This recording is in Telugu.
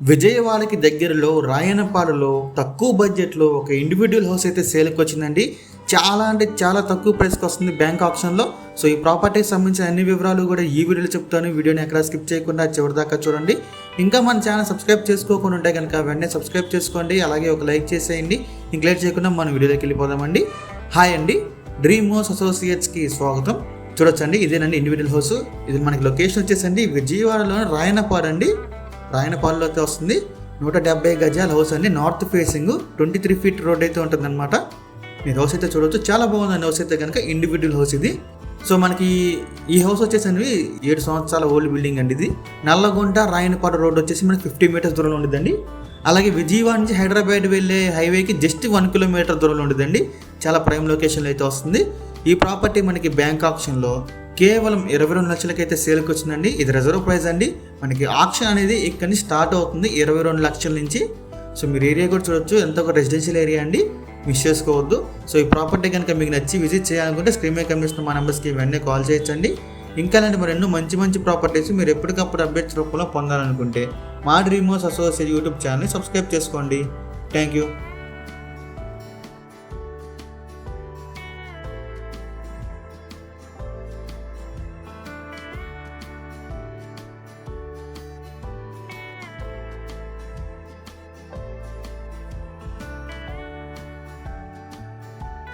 విజయవాడకి దగ్గరలో రాయనపాడులో తక్కువ బడ్జెట్లో ఒక ఇండివిజువల్ హౌస్ అయితే సేల్కి వచ్చిందండి. చాలా అంటే చాలా తక్కువ ప్రైస్కి వస్తుంది బ్యాంక్ ఆప్షన్లో సో ఈ ప్రాపర్టీకి సంబంధించిన అన్ని వివరాలు కూడా ఈ వీడియోలో చెప్తాను. వీడియోని ఎక్కడ స్కిప్ చేయకుండా చివరి దాకా చూడండి. ఇంకా మన ఛానల్ సబ్స్క్రైబ్ చేసుకోకుండా ఉంటే కనుక వెంటనే సబ్స్క్రైబ్ చేసుకోండి. అలాగే ఒక లైక్ చేసేయండి. ఇంక లేట్ చేయకుండా మనం వీడియోలోకి వెళ్ళిపోదామండి. హాయ్ అండి. డ్రీమ్ హౌస్ అసోసియేట్స్కి స్వాగతం. చూడొచ్చండి. ఇదేనండి ఇండివిజువల్ హౌస్ ఇది మనకి లొకేషన్ వచ్చేసండి విజయవాడలోని రాయనపాడు అండి. రాయనపాడులో అయితే వస్తుంది. నూట డెబ్బై గజాల హౌస్ అండి. North facing twenty three feet road అయితే ఉంటుంది అనమాట మీరు హౌస్ అయితే చూడవచ్చు చాలా బాగుందండి హౌస్ అయితే కనుక. ఇండివిజువల్ హౌస్ ఇది. సో మనకి ఈ హౌస్ వచ్చేసండి ఏడు సంవత్సరాల ఓల్డ్ బిల్డింగ్ అండి ఇది. నల్లగొండ రాయనపాడు రోడ్ వచ్చేసి మనకి ఫిఫ్టీ మీటర్స్ దూరంలో ఉండదండి అలాగే విజయవాడ నుంచి హైదరాబాద్ వెళ్ళే హైవేకి జస్ట్ వన్ కిలోమీటర్ దూరంలో ఉండదండి చాలా ప్రైమ్ లొకేషన్లో అయితే వస్తుంది. ఈ ప్రాపర్టీ మనకి బ్యాంక్ ఆప్షన్లో కేవలం ఇరవై రెండు లక్షలకైతే సేల్కి వచ్చిందండి. ఇది రిజర్వ్ ప్రైస్ అండి. మనకి ఆప్షన్ అనేది ఇక్కడి నుంచి స్టార్ట్ అవుతుంది ఇరవై రెండు లక్షల నుంచి. సో మీరు ఏరియా కూడా చూడొచ్చు. ఎంత ఒక రెసిడెన్షియల్ ఏరియా అండి. మిస్ చేసుకోవద్దు. సో ఈ ప్రాపర్టీ కనుక మీకు నచ్చి విజిట్ చేయాలనుకుంటే స్క్రీన్ మీద కనిపిస్తున్న మా నెంబర్స్కి ఇవన్నీ కాల్ చేయొచ్చండి. ఇంకా అలాంటి మరి ఎన్నో మంచి మంచి ప్రాపర్టీస్ మీరు ఎప్పటికప్పుడు అప్డేట్స్ రూపంలో పొందాలనుకుంటే మా డ్రీమ్ హౌస్ అసోసియేట్ యూట్యూబ్ ఛానల్ని సబ్స్క్రైబ్ చేసుకోండి. Thank you